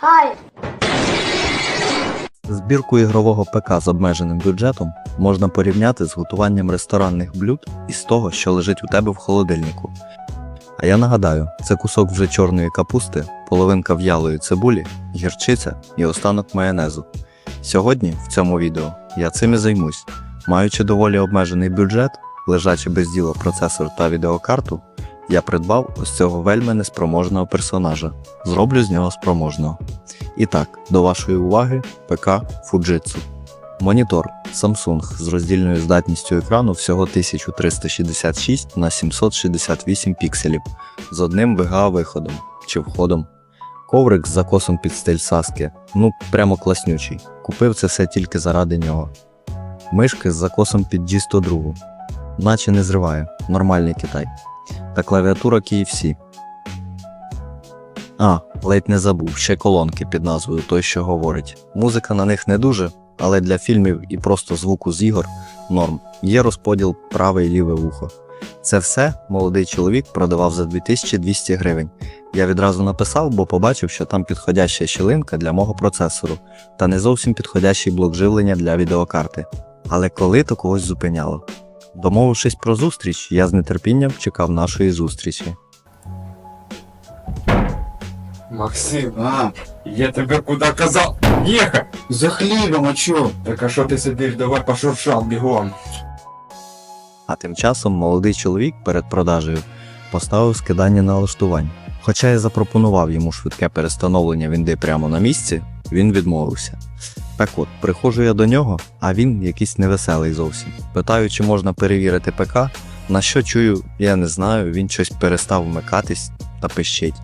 Хай! Збірку ігрового ПК з обмеженим бюджетом можна порівняти з готуванням ресторанних блюд із того, що лежить у тебе в холодильнику. А я нагадаю, це кусок вже чорної капусти, половинка в'ялої цибулі, гірчиця і останок майонезу. Сьогодні в цьому відео я цим і займусь. Маючи доволі обмежений бюджет, лежачи без діла процесор та відеокарту, я придбав ось цього вельми неспроможного персонажа. Зроблю з нього спроможного. І так, до вашої уваги ПК Fujitsu. Монітор Samsung з роздільною здатністю екрану всього 1366 на 768 пікселів з одним VGA виходом чи входом. Коврик з закосом під стиль Sasuke, ну прямо класнючий. Купив це все тільки заради нього. Мишки з закосом під G102, наче не зриває, нормальний Китай. Та клавіатура KFC. А, ледь не забув, ще колонки під назвою Той, що говорить. Музика на них не дуже, але для фільмів і просто звуку з ігор норм. Є розподіл праве і ліве вухо. Це все молодий чоловік продавав за 2200 гривень. Я відразу написав, бо побачив, що там підходяща щілинка для мого процесору, та не зовсім підходящий блок живлення для відеокарти. Але коли то когось зупиняло. Домовившись про зустріч, я з нетерпінням чекав нашої зустрічі. Максим, а, я тебе куда казав? Ехать! За хлібом, а чо? Так а що ти сидиш, давай пошуршав бігом. А тим часом молодий чоловік перед продажею поставив скидання налаштувань. Хоча я запропонував йому швидке перестановлення вінди прямо на місці, він відмовився. Так от, приходжу я до нього, а він якийсь невеселий зовсім. Питаю, чи можна перевірити ПК, на що чую, я не знаю, він щось перестав вмикатись та пищить.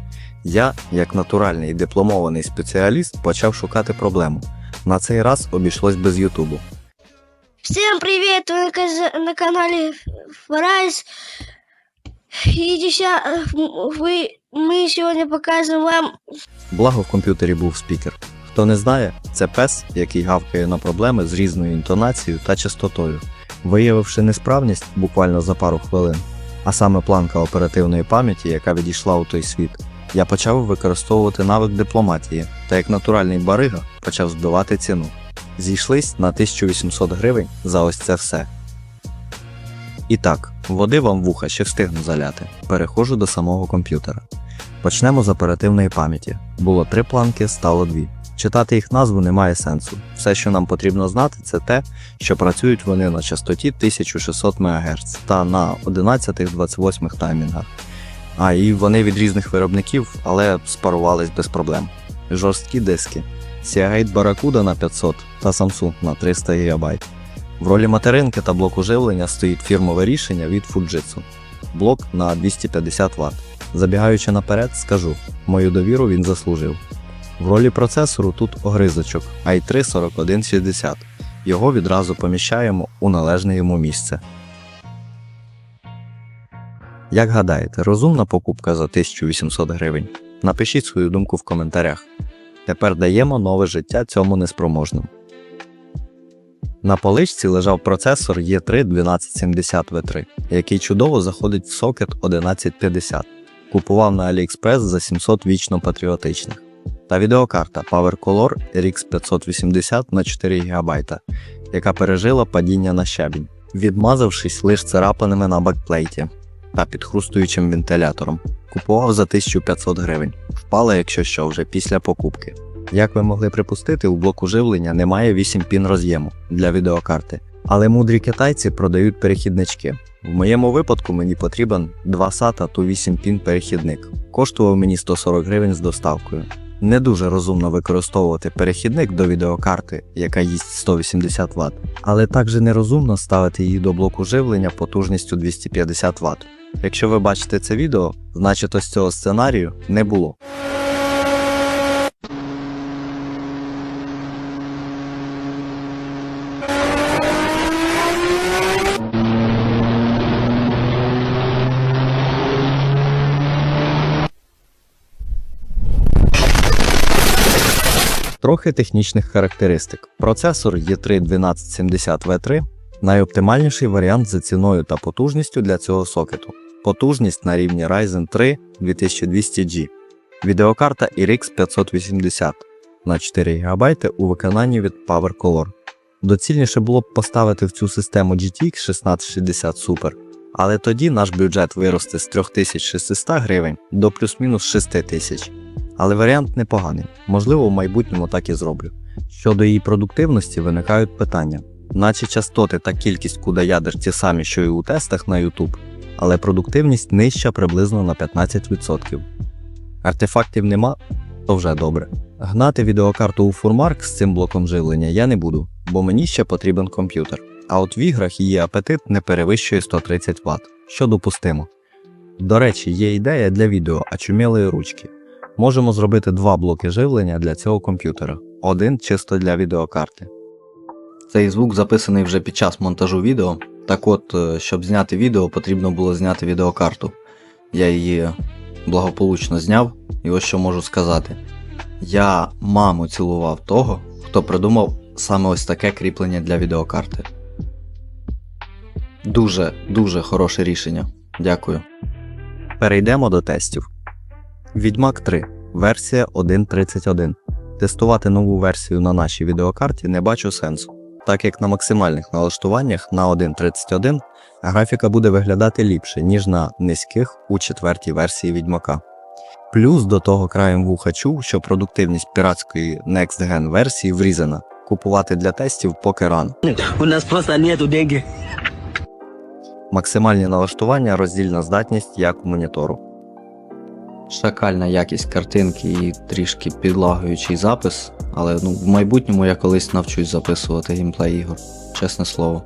Я, як натуральний і дипломований спеціаліст, почав шукати проблему. На цей раз обійшлось без Ютубу. Всем привет! Вы на, каз- на канале Фрайс. И деся- вы, мы сегодня покажем вам Благо в комп'ютері був спікер. Хто не знає, це пес, який гавкає на проблеми з різною інтонацією та частотою, виявивши несправність буквально за пару хвилин, а саме планка оперативної пам'яті, яка відійшла у той світ, я почав використовувати навик дипломатії та як натуральний барига почав збивати ціну. Зійшлись на 1800 гривень за ось це все. І так, води вам вуха ще встигну заляти. Переходжу до самого комп'ютера. Почнемо з оперативної пам'яті. Було три планки, стало дві. Читати їх назву немає сенсу. Все, що нам потрібно знати, це те, що працюють вони на частоті 1600 МГц та на 11-28 таймінгах. А і вони від різних виробників, але спарувались без проблем. Жорсткі диски. Seagate Barracuda на 500 та Samsung на 300 ГБ. В ролі материнки та блоку живлення стоїть фірмове рішення від Fujitsu. Блок на 250 Вт. Забігаючи наперед, скажу, мою довіру він заслужив. В ролі процесору тут огризочок i3 4160. Його відразу поміщаємо у належне йому місце. Як гадаєте, розумна покупка за 1800 гривень? Напишіть свою думку в коментарях. Тепер даємо нове життя цьому неспроможному. На поличці лежав процесор E E3 1270V3, який чудово заходить в сокет 1150. Купував на AliExpress за 700 вічно патріотичних. Та відеокарта PowerColor RX 580 на 4 ГБ, яка пережила падіння на щебінь, відмазавшись лише царапинами на бакплейті та підхрустуючим вентилятором. Купував за 1500 гривень. Впала, якщо що, вже після покупки. Як ви могли припустити, у блоку живлення немає 8 пін роз'єму для відеокарти, але мудрі китайці продають перехіднички. В моєму випадку мені потрібен 2 SATA ту 8 пін перехідник. Коштував мені 140 гривень з доставкою. Не дуже розумно використовувати перехідник до відеокарти, яка їсть 180 Вт, але також нерозумно ставити її до блоку живлення потужністю 250 Вт. Якщо ви бачите це відео, значить ось цього сценарію не було. Трохи технічних характеристик. Процесор E3 1270V3 найоптимальніший варіант за ціною та потужністю для цього сокету. Потужність на рівні Ryzen 3 2200G. Відеокарта RX 580 на 4 ГБ у виконанні від PowerColor. Доцільніше було б поставити в цю систему GTX 1660 Super, але тоді наш бюджет виросте з 3600 гривень до плюс-мінус 6000. Але варіант непоганий, можливо, в майбутньому так і зроблю. Щодо її продуктивності виникають питання, наче частоти та кількість куда ядер ті самі, що і у тестах на YouTube, але продуктивність нижча приблизно на 15%. Артефактів нема, то вже добре. Гнати відеокарту у фурмарк з цим блоком живлення я не буду, бо мені ще потрібен комп'ютер. А от в іграх її апетит не перевищує 130 Вт, що допустимо. До речі, є ідея для відео очумілої ручки. Можемо зробити два блоки живлення для цього комп'ютера, один чисто для відеокарти. Цей звук записаний вже під час монтажу відео. Так от, е, щоб зняти відео, потрібно було зняти відеокарту. Я її благополучно зняв, і ось що можу сказати. Я маму цілував того, хто придумав саме ось таке кріплення для відеокарти. Дуже, дуже хороше рішення. Дякую. Перейдемо до тестів. Відьмак 3, версія 1.31. Тестувати нову версію на нашій відеокарті не бачу сенсу, так як на максимальних налаштуваннях на 1.31 графіка буде виглядати ліпше, ніж на низьких у четвертій версії Відьмака. Плюс до того краєм вуха чув, що продуктивність піратської Next Gen версії врізана. Купувати для тестів поки рано. У нас просто нету деньги. Максимальні налаштування, роздільна здатність як у монітору. Шакальна якість картинки і трішки підлагуючий запис, але ну, в майбутньому я колись навчусь записувати геймплей ігор, чесне слово.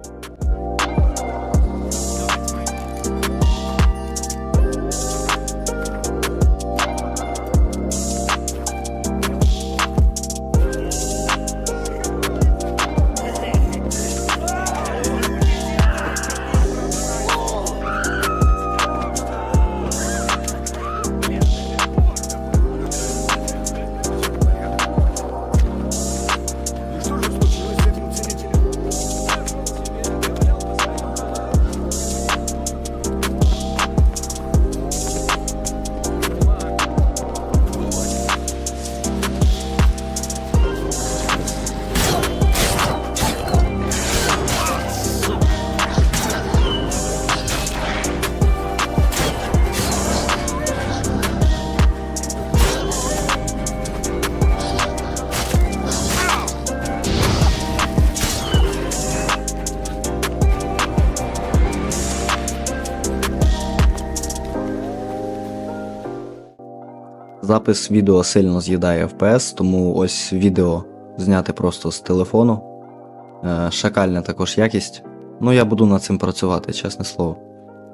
Запис відео сильно з'їдає FPS, тому ось відео зняти просто з телефону. Е, Шакальна також якість. Ну я буду над цим працювати, чесне слово.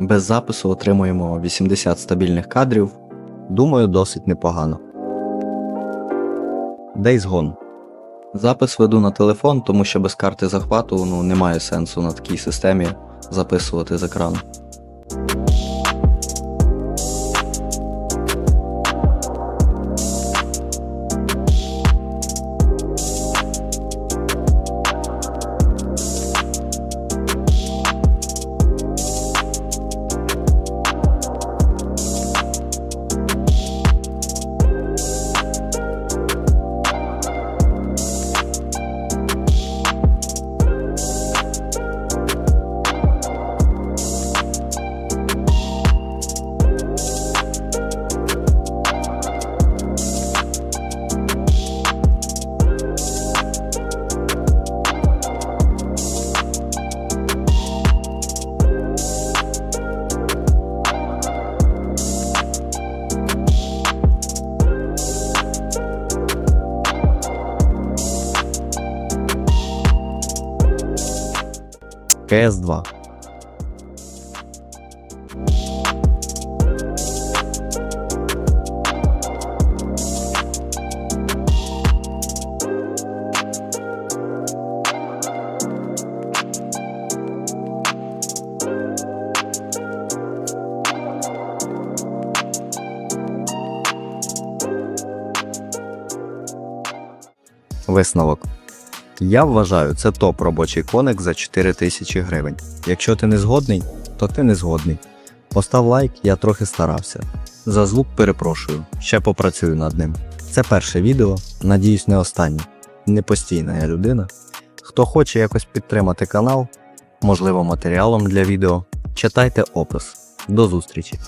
Без запису отримуємо 80 стабільних кадрів. Думаю, досить непогано. Days Gone. Запис веду на телефон, тому що без карти захвату ну, немає сенсу на такій системі записувати з екрану. cs 2. Висновок Я вважаю, це топ робочий коник за 4000 гривень. Якщо ти не згодний, то ти не згодний. Постав лайк, я трохи старався. За звук перепрошую, ще попрацюю над ним. Це перше відео, надіюсь, не останнє. Не постійна я людина. Хто хоче якось підтримати канал, можливо, матеріалом для відео, читайте опис. До зустрічі!